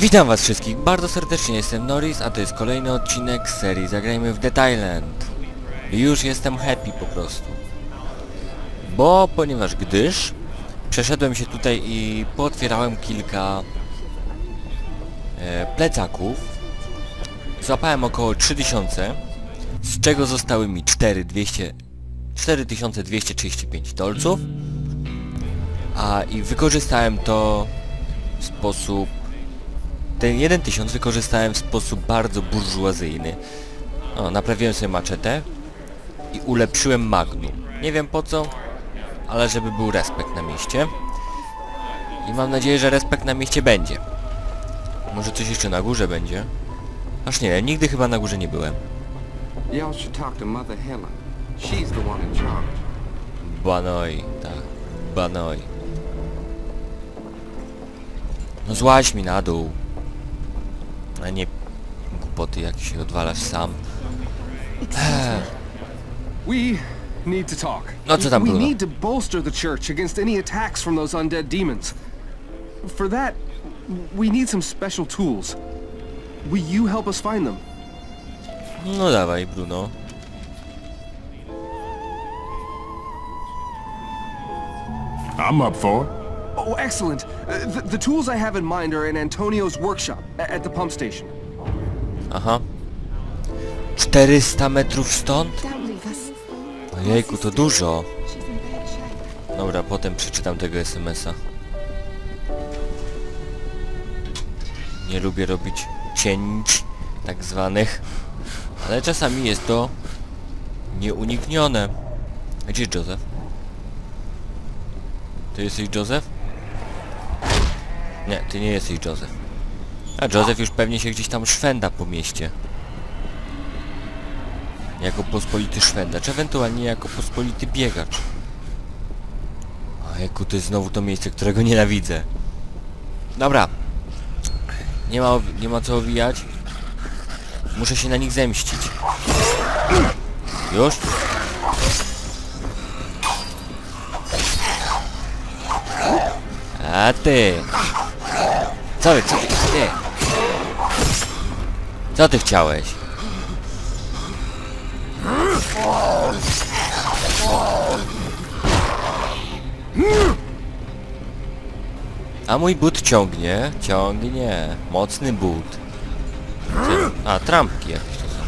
Witam was wszystkich bardzo serdecznie, jestem Norris, a to jest kolejny odcinek z serii Zagrajmy w The Thailand. Już jestem happy po prostu. Bo, ponieważ gdyż przeszedłem się tutaj i pootwierałem kilka e, plecaków. Złapałem około 3000, z czego zostały mi 4200, 4235 dolców. A i wykorzystałem to w sposób ten 1000 wykorzystałem w sposób bardzo burżuazyjny. O, naprawiłem sobie maczetę i ulepszyłem magnum. Nie wiem po co, ale żeby był respekt na mieście. I mam nadzieję, że respekt na mieście będzie. Może coś jeszcze na górze będzie? Aż nie, nigdy chyba na górze nie byłem. Banoi, tak. Banoi. No złaź mi na dół. A nie głupoty jak się odwalasz sam. We need to talk. No co tam, We need to bolster the church against any attacks from those undead demons. For that, we need some special tools. Will you help us find them? No dawaj, Bruno. I'm up for it. Oh, excellent. Uh, the, the tools I have in mind are in Antonio's workshop at the pump station. Aha. 400 metrów stąd? Ojejku, to dużo. Dobra, potem przeczytam tego SMS-a. Nie lubię robić cięć, tak zwanych. Ale czasami jest to nieuniknione. Gdzie jest Joseph? Ty jesteś Joseph? Nie, ty nie jesteś Joseph. A Joseph już pewnie się gdzieś tam szwenda po mieście. Jako pospolity szwendacz, ewentualnie jako pospolity biegacz. Ojejku, to jest znowu to miejsce, którego nienawidzę. Dobra. Nie ma, nie ma co owijać. Muszę się na nich zemścić. Już? A ty! Co ty, co ty, ty? Co ty chciałeś? A mój but ciągnie, ciągnie. Mocny but. A, trampki jakieś to są.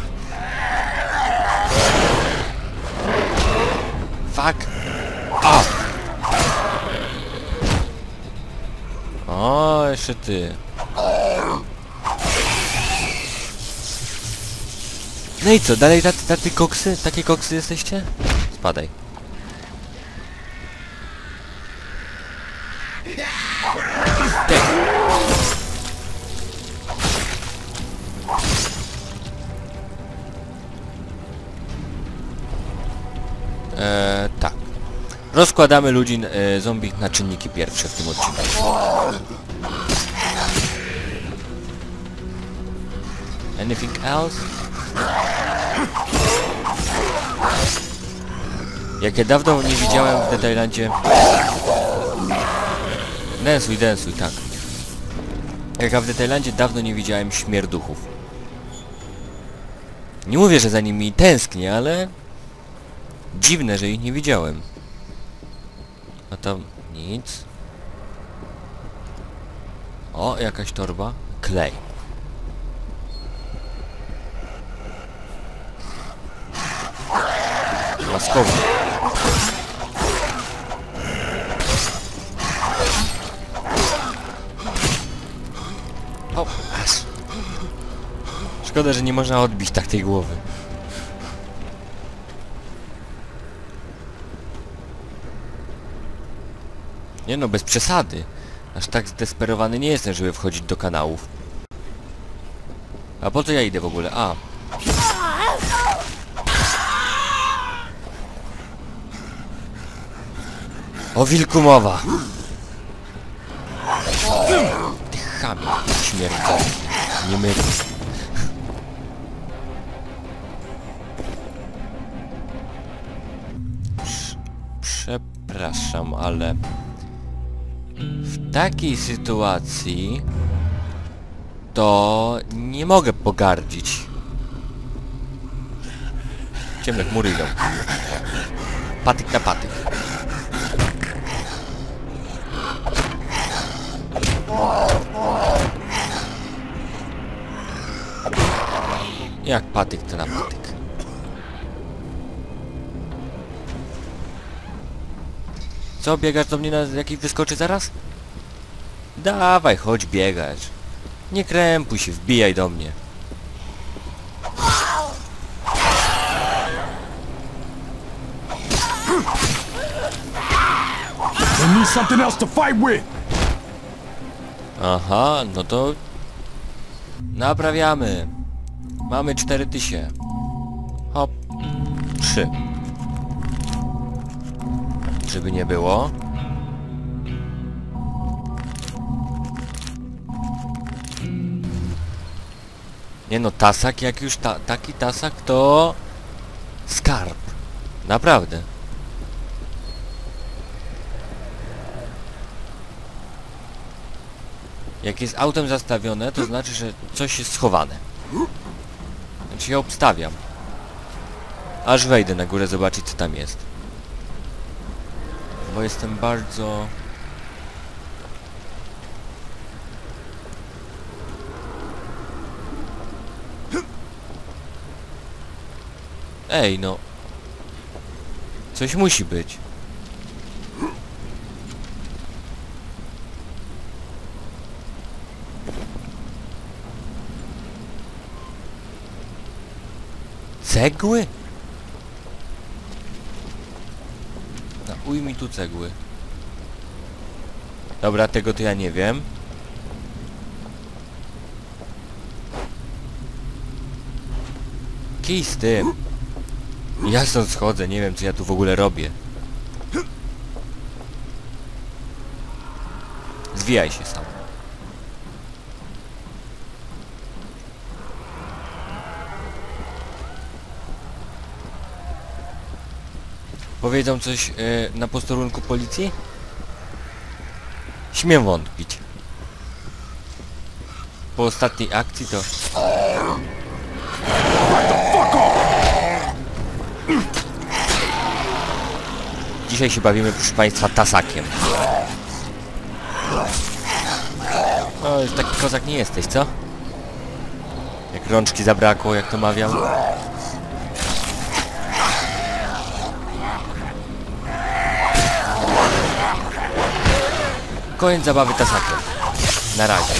Fuck. O! O, jeszcze ty. No i co, dalej tacy, tacy koksy? Takie koksy jesteście? Spadaj. Rozkładamy ludzi, e, zombie na czynniki pierwsze w tym odcinku. Anything else? Jak ja dawno nie widziałem w Dead Islandzie... Densuj, densuj, tak. Jak ja w Dead Islandzie dawno nie widziałem śmierduchów. Nie mówię, że za nimi tęsknię, ale... Dziwne, że ich nie widziałem. A tam nic. O, jakaś torba. Klej. Łaskownie. Szkoda, że nie można odbić tak tej głowy. Nie no, bez przesady. Aż tak zdesperowany nie jestem, żeby wchodzić do kanałów. A po co ja idę w ogóle? A. O wilku mowa! Ty chamie. Nie my. Prz- Przepraszam, ale... W takiej sytuacji to nie mogę pogardzić. Ciemne chmury idą. Patyk na patyk. Jak patyk to na patyk. Co, biegasz do mnie na jakiś wyskoczy zaraz? Dawaj, chodź biegać. Nie krępuj się, wbijaj do mnie. Need something else to fight with. Aha, no to... Naprawiamy. Mamy 4000. Hop. 3. Żeby nie było. Nie no, tasak jak już ta, taki tasak to... Skarb. Naprawdę. Jak jest autem zastawione, to znaczy, że coś jest schowane. Znaczy ja obstawiam. Aż wejdę na górę zobaczyć co tam jest. Bo jestem bardzo... Ej no. Coś musi być. Cegły? No, ujmij tu cegły. Dobra, tego to ja nie wiem. Kij z tym. Ja stąd schodzę, nie wiem co ja tu w ogóle robię. Zwijaj się sam. Powiedzą coś e, na posterunku policji? Śmiem wątpić. Po ostatniej akcji to... Dzisiaj się bawimy, proszę Państwa, tasakiem. No, taki kozak nie jesteś, co? Jak rączki zabrakło, jak to mawiał. Koniec zabawy tasakiem. Na razie.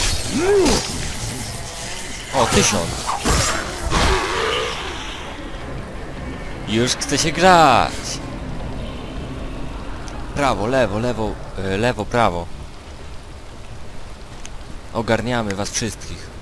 O, tysiąc. Już chce się grać. Prawo, lewo, lewo, e, lewo, prawo. Ogarniamy was wszystkich.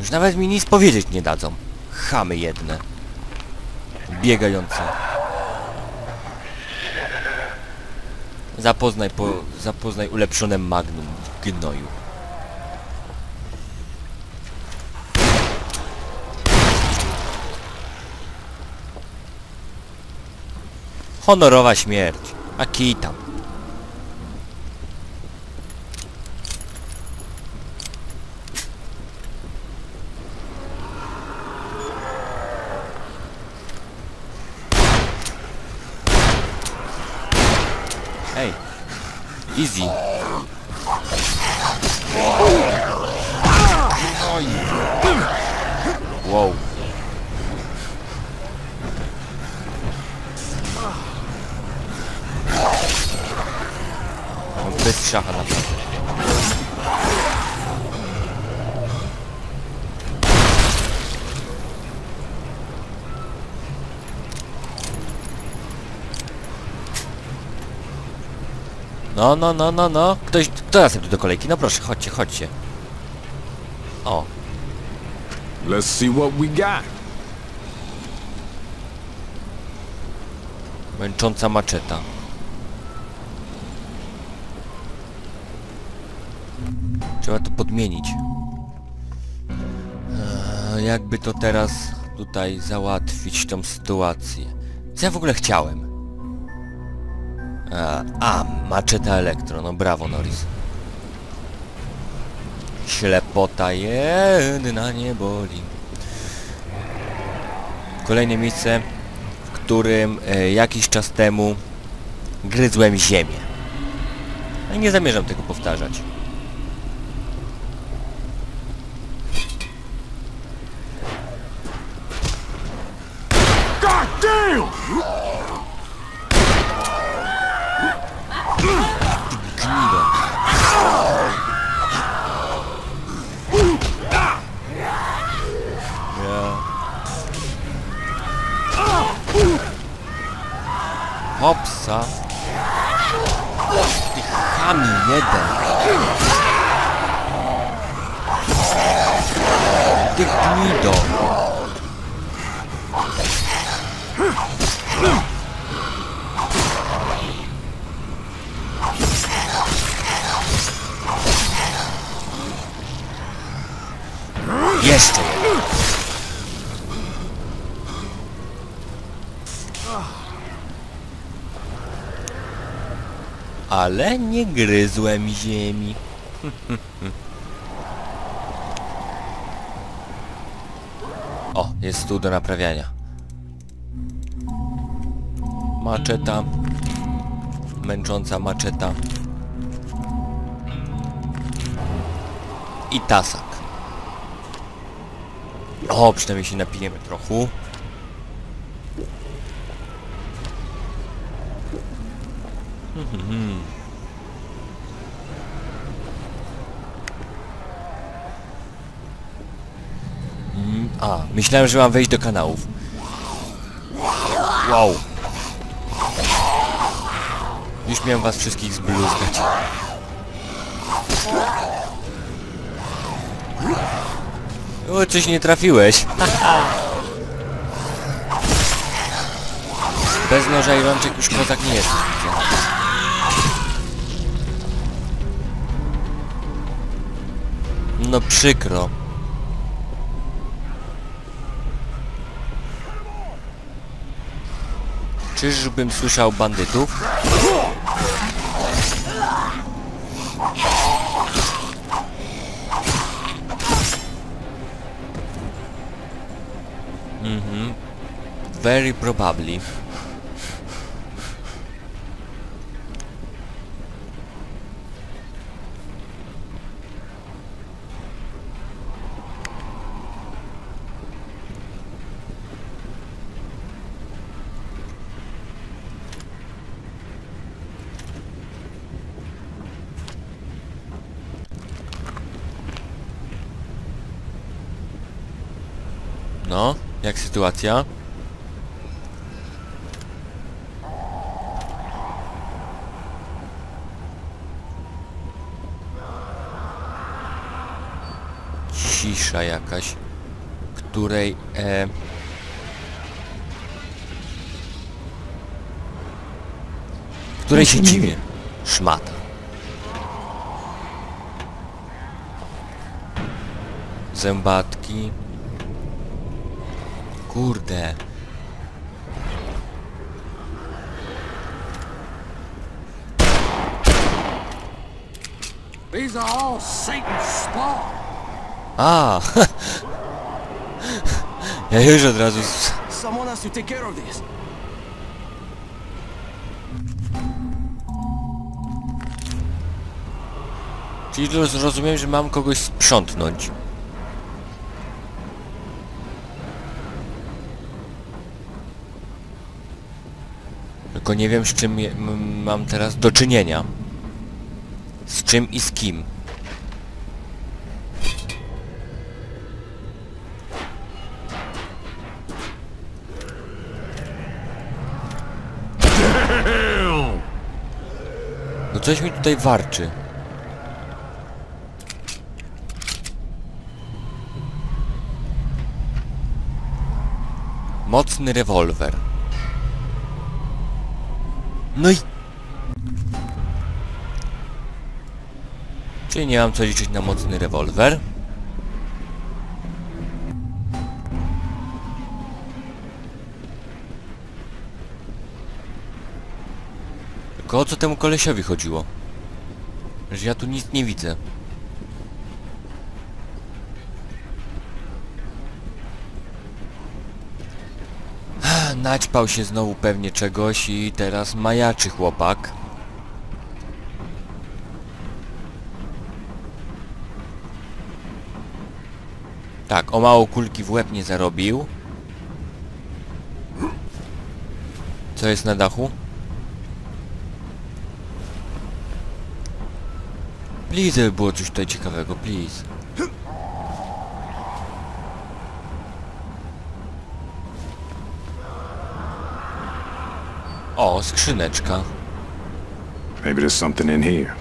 Już nawet mi nic powiedzieć nie dadzą. Chamy jedne. Biegające. Zapoznaj po... Zapoznaj ulepszone magnum gnoju. Honorowa śmierć. A kij tam. Ej. Easy. Oj. Wow. No, Bez szacha naprawdę. No, no, no, no, no. Ktoś, kto następny do kolejki? No proszę, chodźcie, chodźcie. O, Let's see what we got. męcząca maczeta. Trzeba to podmienić. Eee, jakby to teraz tutaj załatwić tą sytuację? Co ja w ogóle chciałem? A, a maczeta elektro, no brawo Norris. Ślepota jedna nie boli. Kolejne miejsce, w którym e, jakiś czas temu gryzłem ziemię. No i nie zamierzam tego powtarzać. Jeszcze jeden. Ale nie gryzłem ziemi. O, jest tu do naprawiania. Maczeta. Męcząca maczeta. I tasak. O, przynajmniej się napijemy trochę. Mhm. Mm, A, myślałem, że mam wejść do kanałów. Wow. Już miałem was wszystkich zbluzgać. O, coś nie trafiłeś. Bez noża i rączek już kozak nie jest. No przykro. Czyżbym słyszał bandytów? Mhm. Very probably. No, jak sytuacja? Cisza jakaś, której e, której się dziwię. Szmata. Zębatki. Kurde. These are all Satan's spawn. A! ja już od razu... Someone has to take care of this. Czyli roz- rozumiem, że mam kogoś sprzątnąć. Tylko nie wiem z czym mam teraz do czynienia. Z czym i z kim. No coś mi tutaj warczy. Mocny rewolwer. No i... Czyli nie mam co liczyć na mocny rewolwer. Tylko o co temu kolesiowi chodziło? Że ja tu nic nie widzę. Naćpał się znowu pewnie czegoś i teraz majaczy chłopak. Tak, o mało kulki w łeb nie zarobił. Co jest na dachu? Please, było coś tutaj ciekawego, please. O, skrzyneczka. Maybe there's something in here.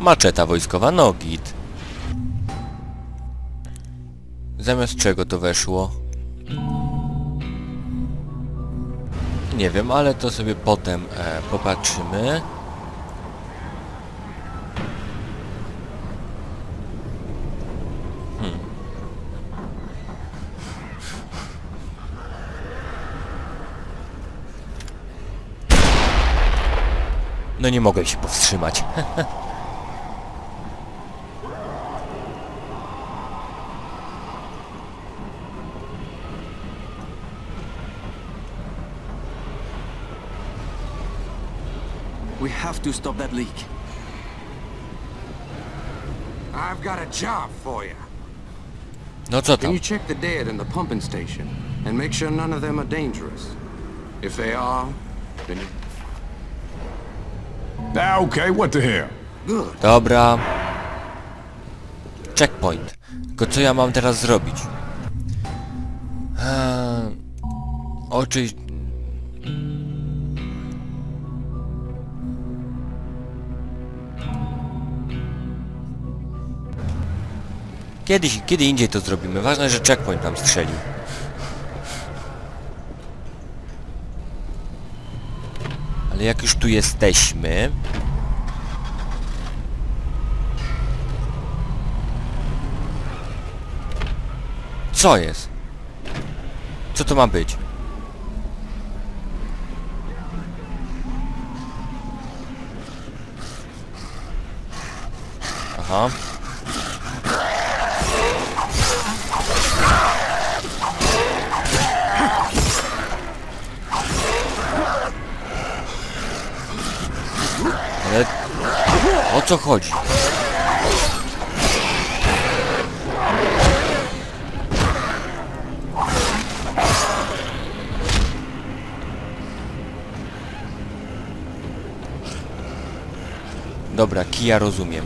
Maczeta wojskowa, no git. Zamiast czego to weszło? Nie wiem, ale to sobie potem e, popatrzymy. No nie mogę się powstrzymać. We have to stop that leak. I've got a job for you. No co Can you check the dead in the pumping station and make sure none of them are dangerous? If they are, then you... Ah, okay, what the hell? Dobra. Checkpoint. Tylko co ja mam teraz zrobić? Eee, oczy... Kiedyś, kiedy indziej to zrobimy. Ważne, że checkpoint nam strzelił. Jak już tu jesteśmy... Co jest? Co to ma być? Aha. O co chodzi? Dobra, kija rozumiem.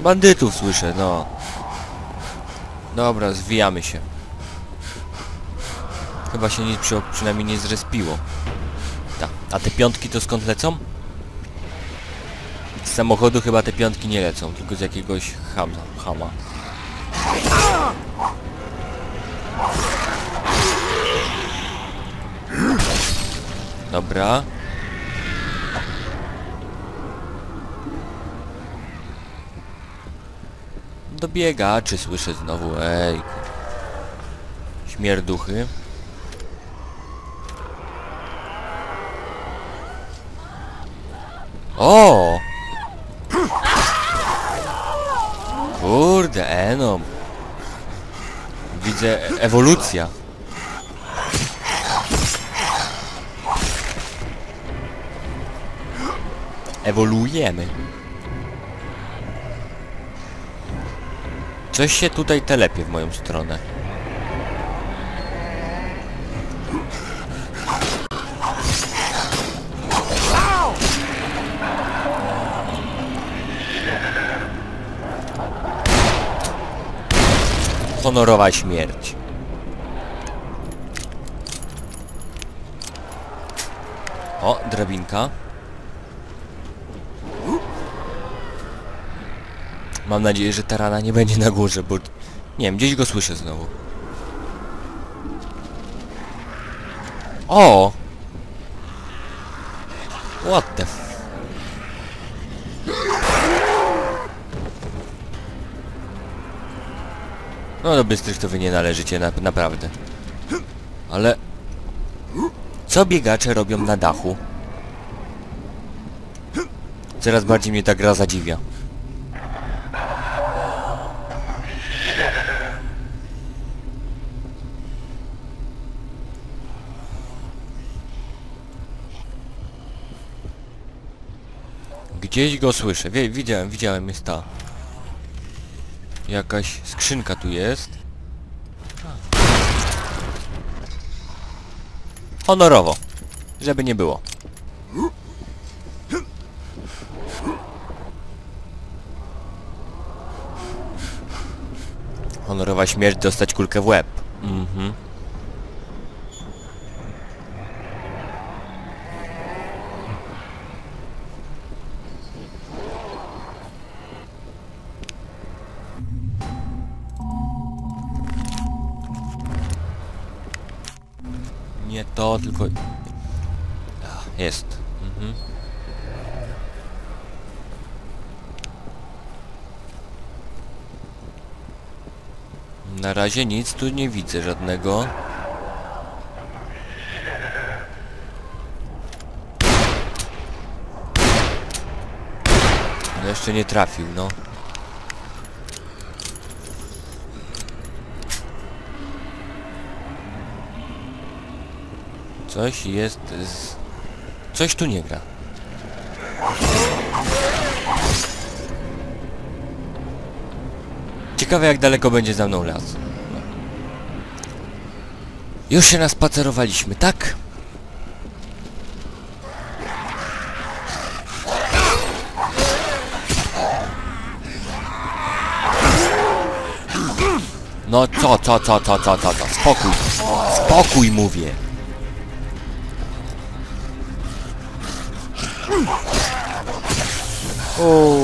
Bandytów słyszę, no. Dobra, zwijamy się. Chyba się nic przy, przynajmniej nie zrespiło. Ta. A te piątki to skąd lecą? Z samochodu chyba te piątki nie lecą, tylko z jakiegoś hama. hama. Dobra. Do biegaczy słyszę znowu, ej. Śmierduchy. O! Kurde, Enom. Widzę e- ewolucja. Ewoluujemy. Coś się tutaj telepie w moją stronę. Honorowa śmierć. O, drabinka. Mam nadzieję, że ta rana nie będzie na górze, bo... Nie wiem, gdzieś go słyszę znowu. O! What the f... No do bystrych to wy nie należycie, na, naprawdę. Ale... Co biegacze robią na dachu? Coraz bardziej mnie ta gra zadziwia. Gdzieś go słyszę. Wie, widziałem, widziałem, jest ta. Jakaś skrzynka tu jest. Honorowo. Żeby nie było. Honorowa śmierć dostać kulkę w łeb. Mhm. Nie to, tylko... Jest. Mhm. Na razie nic tu nie widzę żadnego. No jeszcze nie trafił, no. Coś jest z... Coś tu nie gra. Ciekawe jak daleko będzie za mną las. No. Już się naspacerowaliśmy, tak? No co, co, co, co, co, co, co, spokój. Spokój mówię. O.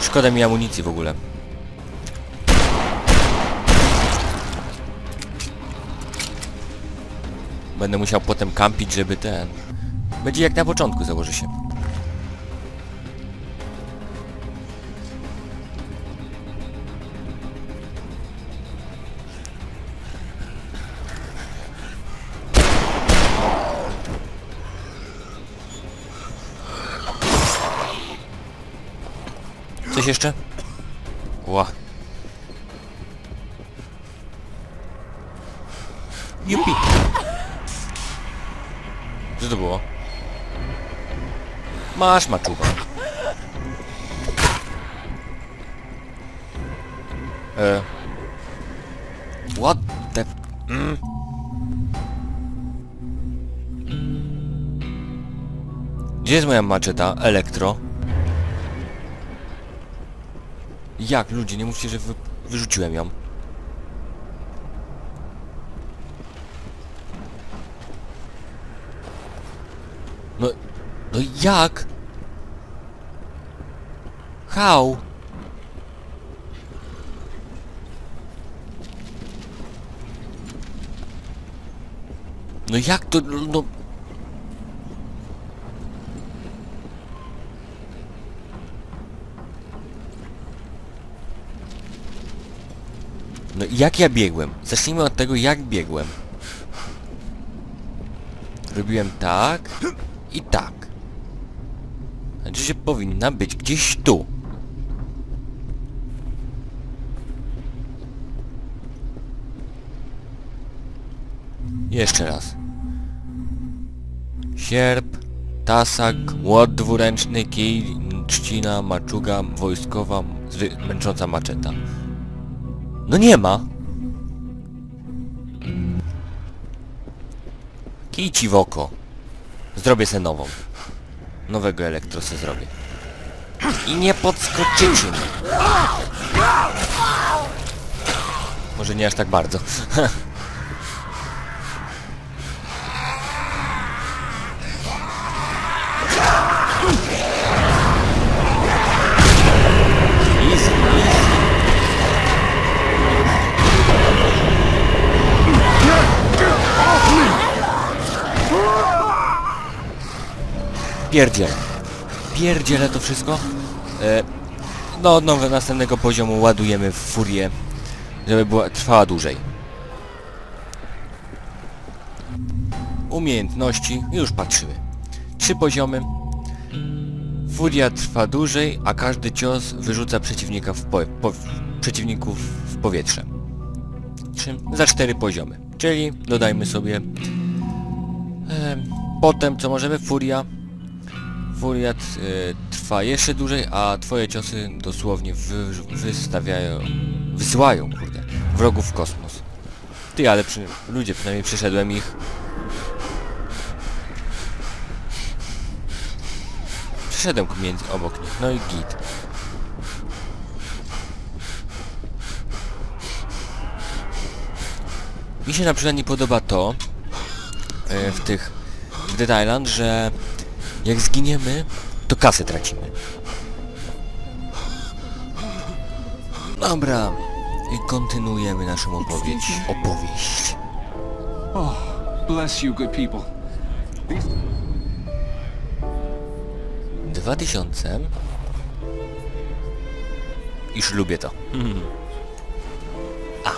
Szkoda mi amunicji w ogóle. Będę musiał potem kampić, żeby ten... Będzie jak na początku, założy się. Jeszcze? Ła. Jupi. Co to było? Masz maczuga. E. What the... Mm. Gdzie jest moja maczeta? Elektro. Jak ludzie, nie mówcie, że wy, wyrzuciłem ją. No, no jak? How? No jak to, no... No jak ja biegłem? Zacznijmy od tego, jak biegłem. Robiłem tak i tak. Znaczy się powinna być gdzieś tu. Jeszcze raz. Sierp, tasak, łot dwuręczny, kij, trzcina, maczuga, wojskowa, męcząca maczeta. No nie ma. Kij ci w oko. Zrobię se nową. Nowego elektro se zrobię. I nie podskoczycie mi. Może nie aż tak bardzo. Pierdziel. Pierdzielę to wszystko. E, no, od nowe następnego poziomu ładujemy w furię, żeby była, trwała dłużej. Umiejętności, już patrzymy. Trzy poziomy. Furia trwa dłużej, a każdy cios wyrzuca przeciwnika w po, po, przeciwników w powietrze. Trzy, za cztery poziomy. Czyli dodajmy sobie em, potem co możemy? Furia. Furia t, y, trwa jeszcze dłużej, a twoje ciosy dosłownie wy, wystawiają, wysyłają, kurde, wrogów w kosmos. Ty, ale przy, ludzie, przynajmniej przeszedłem ich. Przeszedłem między obok nich, no i git. Mi się na przykład nie podoba to e, w tych w Dead Island, że jak zginiemy, to kasę tracimy. Dobra, i kontynuujemy naszą opowieść. Opowieść. Oh, bless you, good people. These 2000 Iż lubię to. A,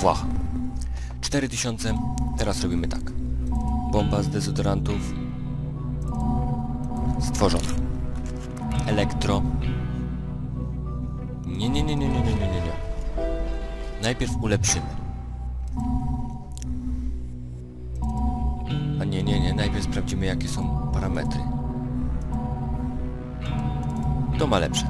Włacha. 4000 Teraz robimy tak. Bomba z dezodorantów. Stworzona. Elektro. Nie, nie, nie, nie, nie, nie, nie, nie, nie. Najpierw ulepszymy. A nie, nie, nie. Najpierw sprawdzimy jakie są parametry. To ma lepsze.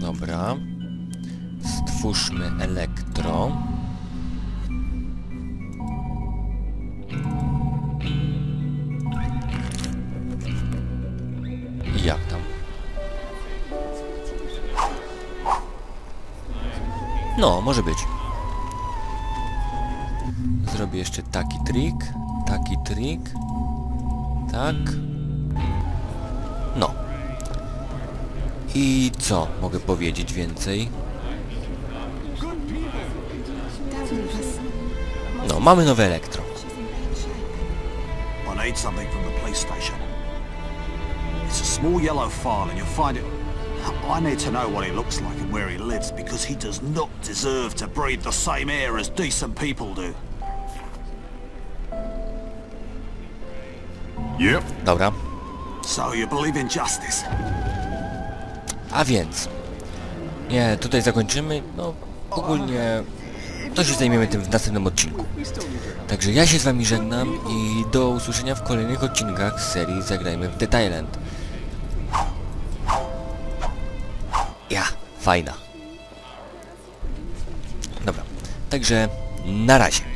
Dobra. Stwórzmy elektro. No, może być. Zrobię jeszcze taki trik, taki trik. Tak. No. I co mogę powiedzieć więcej? No, mamy nowe elektro. It's a small yellow file and you'll find it... I need to know what he looks like and where he lives because he does not deserve to breathe the same air as decent people do. Yep. Dobra. So you believe in justice? A więc... Nie, tutaj zakończymy. No, ogólnie... To się zajmiemy tym w następnym odcinku. Także ja się z wami żegnam i do usłyszenia w kolejnych odcinkach z serii Zagrajmy w Dead Island. Fajna. Dobra, także na razie.